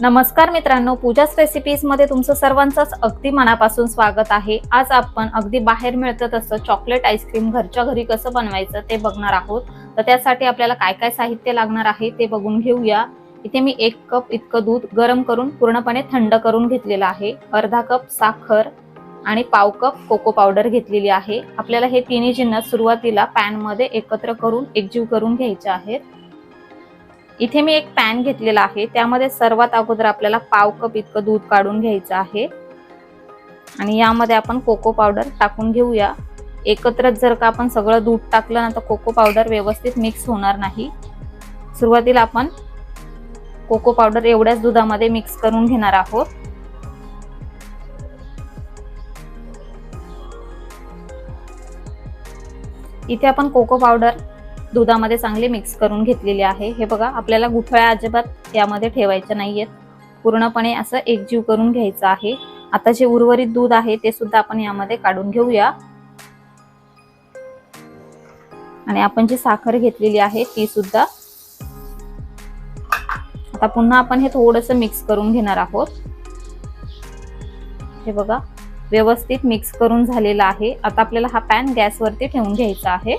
नमस्कार मित्रांनो पूजाच रेसिपीजमध्ये तुमचं सर्वांचंच अगदी मनापासून स्वागत आहे. आज आपण अगदी बाहेर मिळतं तसं चॉकलेट आईस्क्रीम घरच्या घरी कसं बनवायचं ते बघणार आहोत. तर त्यासाठी आपल्याला काय काय साहित्य लागणार आहे ते बघून घेऊया. इथे मी एक कप इतकं दूध गरम करून पूर्णपणे थंड करून घेतलेलं आहे. अर्धा कप साखर आणि पाव कप कोको पावडर घेतलेली आहे. आपल्याला हे तिन्ही जिन्नस सुरुवातीला पॅनमध्ये एकत्र करून एकजीव करून घ्यायचे आहेत. इथे मी एक पॅन घेतलेला आहे. त्यामध्ये सर्वात अगोदर आपल्याला पाव कप इतकं दूध काढून घ्यायचं आहे. आणि यामध्ये आपण कोको पावडर टाकून घेऊया. एकत्रच जर का आपण सगळं दूध टाकलं ना तर कोको पावडर व्यवस्थित मिक्स होणार नाही. सुरुवातीला आपण कोको पावडर एवढ्याच दुधामध्ये मिक्स करून घेणार आहोत. इथे आपण कोको पावडर दुधामध्ये चांगली मिक्स करून घेतलेली आहे. हे बघा आपल्याला गुठळ्या अजिबात यामध्ये ठेवायच्या नाहीयेत. पूर्णपणे असं एकजीव करून घ्यायचं आहे. आता जे उर्वरित दूध आहे ते सुद्धा आपण यामध्ये काढून घेऊया. आणि आपण जी साखर घेतलेली आहे ती सुद्धा आता पुन्हा आपण हे थोडस मिक्स करून घेणार आहोत. हे बघा व्यवस्थित मिक्स करून झालेला आहे. आता आपल्याला हा पॅन गॅसवरती ठेवून घ्यायचा आहे.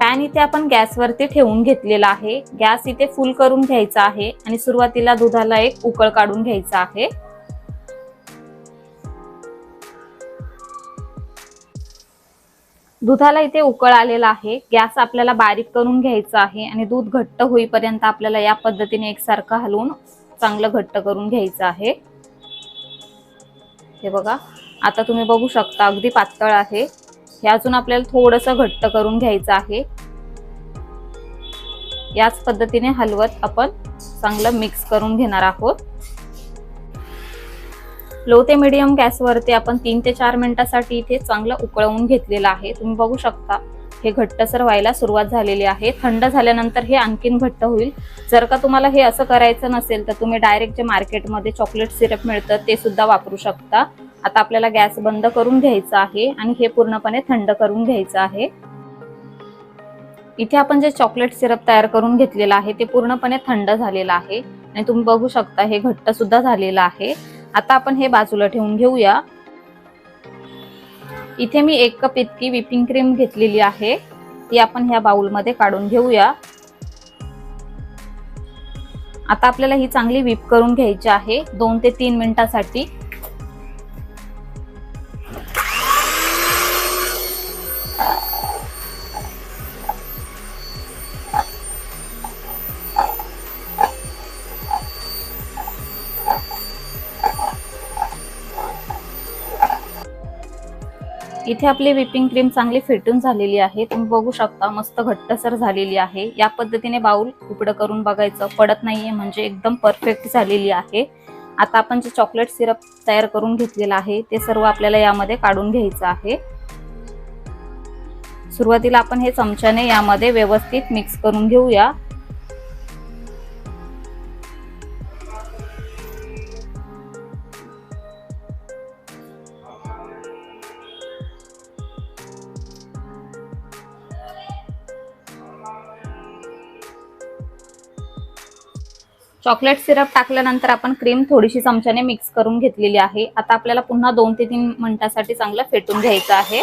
पॅन इथे आपण गॅसवरती ठेवून घेतलेला आहे. गॅस इथे फुल करून घ्यायचा आहे आणि सुरुवातीला दुधाला एक उकळ काढून घ्यायचा आहे. दुधाला इथे उकळ आलेला आहे. गॅस आपल्याला बारीक करून घ्यायचा आहे आणि दूध घट्ट होईपर्यंत आपल्याला या पद्धतीने एकसारखं हलवून चांगलं घट्ट करून घ्यायचं आहे. हे बघा. आता तुम्ही बघू शकता अगदी पातळ आहे. हे अजून आपल्याला थोडस घट्ट करून घ्यायचं आहे. याच पद्धतीने हलवत आपण चांगलं मिक्स करून घेणार आहोत. लो ते मिडियम गॅसवरती आपण तीन ते चार मिनिटासाठी इथे चांगलं उकळवून घेतलेलं आहे. तुम्ही बघू शकता हे घट्टसर व्हायला सुरुवात झालेली आहे. थंड झाल्यानंतर हे आणखीन घट्ट होईल. जर का तुम्हाला हे असं करायचं नसेल तर तुम्ही डायरेक्ट जे मार्केटमध्ये चॉकलेट सिरप मिळतं ते सुद्धा वापरू शकता. आता आपल्याला गॅस बंद करून घ्यायचा आहे आणि हे पूर्णपणे थंड करून घ्यायचं आहे. इथे आपण जे चॉकलेट सिरप तयार करून घेतलेलं आहे ते पूर्णपणे थंड झालेलं आहे. आणि तुम्ही बघू शकता हे घट्ट सुद्धा झालेलं आहे. आता आपण हे बाजूला ठेवून घेऊया. इथे मी एक कप इतकी विपिंग क्रीम घेतलेली आहे. ती आपण ह्या बाउलमध्ये काढून घेऊया. आता आपल्याला ही चांगली विप करून घ्यायची आहे दोन ते तीन मिनिटासाठी. इथे आपली व्हिपिंग क्रीम चांगली फेटून झालेली आहे. तुम्ही बघू शकता मस्त घट्टसर झालेली आहे. या पद्धतीने बाउल उघडं करून बघायचं पडत नाहीये म्हणजे एकदम परफेक्ट झालेली आहे. आता आपण जे चॉकलेट सिरप तयार करून घेतलेलं आहे ते सर्व आपल्याला यामध्ये काढून घ्यायचं आहे. सुरुवातीला आपण हे चमच्याने यामध्ये व्यवस्थित मिक्स करून घेऊया. चॉकलेट सिरप टाकल्यानंतर आपण क्रीम थोडीशी चमच्याने मिक्स करून घेतलेली आहे. आता आपल्याला पुन्हा दोन ते तीन मिनिटासाठी चांगलं फेटून घ्यायचं आहे.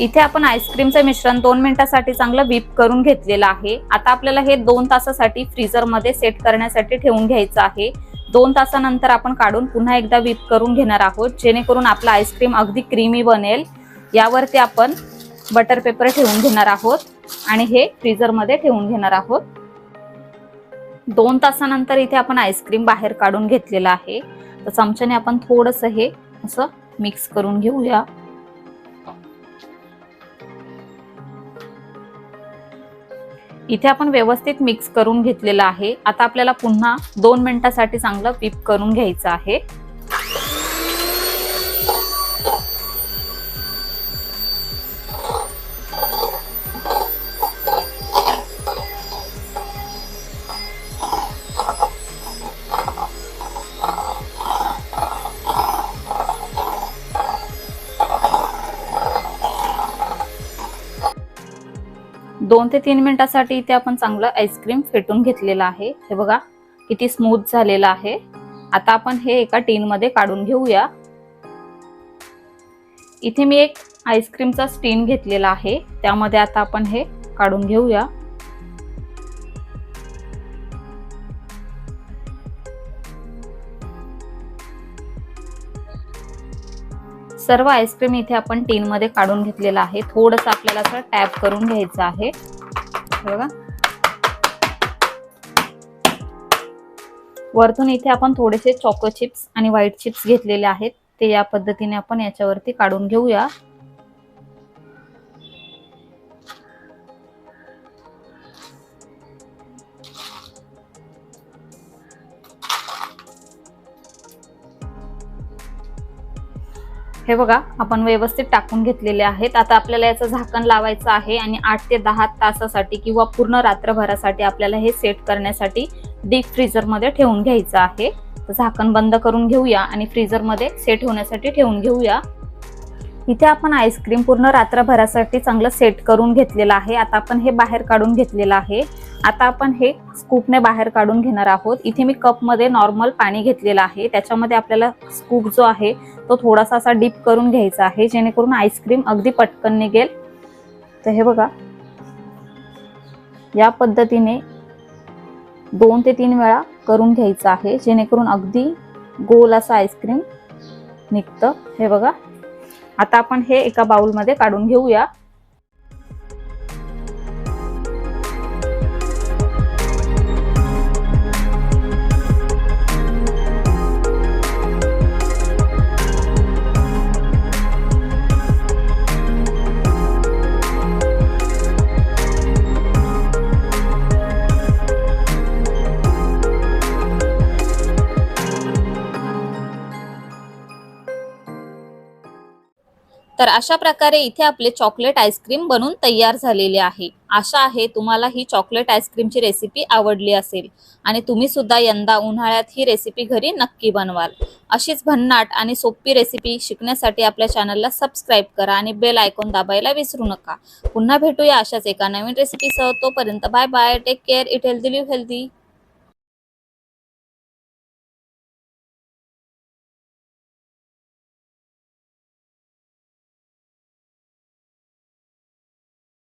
इथे आपण आईस्क्रीमचं मिश्रण दोन मिनिटासाठी चांगलं व्हीप करून घेतलेलं आहे. आता आपल्याला हे दोन तासासाठी फ्रीजरमध्ये सेट करण्यासाठी ठेवून घ्यायचं आहे. दोन तासानंतर आपण काढून पुन्हा एकदा व्हीप करून घेणार आहोत जेणेकरून आपलं आईस्क्रीम अगदी क्रीमी बनेल. यावरती आपण बटर पेपर ठेवून घेणार आहोत आणि हे फ्रीजरमध्ये ठेवून घेणार आहोत. दोन तासानंतर इथे आपण आईस्क्रीम बाहेर काढून घेतलेलं आहे. तर चमच्याने आपण थोडंसं हे असं मिक्स करून घेऊया. इथे आपण व्यवस्थित मिक्स करून घेतलेलं आहे. आता आपल्याला पुन्हा दोन मिनिटासाठी चांगलं पीप करून घ्यायचं आहे. दोन ते तीन मिनिटासाठी इथे आपण चांगलं आईस्क्रीम फेटून घेतलेलं आहे. हे बघा किती स्मूथ झालेलं आहे. आता आपण हे एका टीनमध्ये काढून घेऊया. इथे मी एक आईस्क्रीमचा स्टीन घेतलेला आहे. त्यामध्ये आता आपण हे काढून घेऊया. सर्व आईस्क्रीम इथे आपण टीन मध्ये काढून घेतलेलं आहे. थोडस आपल्याला असं टॅप करून घ्यायचं आहे. बघा. वरतून इथे आपण थोडेसे चॉको चिप्स आणि व्हाईट चिप्स घेतलेले आहेत. ते या पद्धतीने आपण याच्यावरती काढून घेऊया. हे बघा आपण व्यवस्थित टाकून घेतलेले आहेत. आता आपल्याला याचं झाकण लावायचं आहे आणि आठ ते दहा तासासाठी किंवा पूर्ण रात्रभरासाठी आपल्याला हे सेट करण्यासाठी डीप फ्रीजरमध्ये ठेवून घ्यायचं आहे. झाकण बंद करून घेऊया आणि फ्रीजरमध्ये सेट होण्यासाठी ठेवून घेऊया. इथे आपण आईस्क्रीम पूर्ण रात्रभरासाठी चांगलं सेट करून घेतलेलं आहे. आता आपण हे बाहेर काढून घेतलेलं आहे. आता आपण हे स्कूपने बाहेर काढून घेणार आहोत. इथे मी कपमध्ये नॉर्मल पाणी घेतलेलं आहे. त्याच्यामध्ये आपल्याला स्कूप जो आहे तो थोडासा असा डीप करून घ्यायचा आहे. जेणेकरून आईस्क्रीम अगदी पटकन निघेल. तर हे बघा. या पद्धतीने दोन ते तीन वेळा करून घ्यायचं आहे. जेणेकरून अगदी गोल असं आईस्क्रीम निघतं. हे बघा. आता आपण हे एका बाउलमध्ये काढून घेऊया. तर अशा प्रकारे इथे आपले चॉकलेट आईस्क्रीम बनून तयार झालेले आहे. आशा आहे तुम्हाला ही चॉकलेट आईस्क्रीमची रेसिपी आवडली असेल. आणि तुम्ही सुद्धा यंदा उन्हाळ्यात ही रेसिपी घरी नक्की बनवाल. अशीच भन्नाट आणि सोपी रेसिपी शिकण्यासाठी आपल्या चॅनलला सबस्क्राईब करा आणि बेल आयकॉन दाबायला विसरू नका. पुन्हा भेटूया अशाच एका नवीन रेसिपीसह तोपर्यंत bye bye take care eat healthy live healthy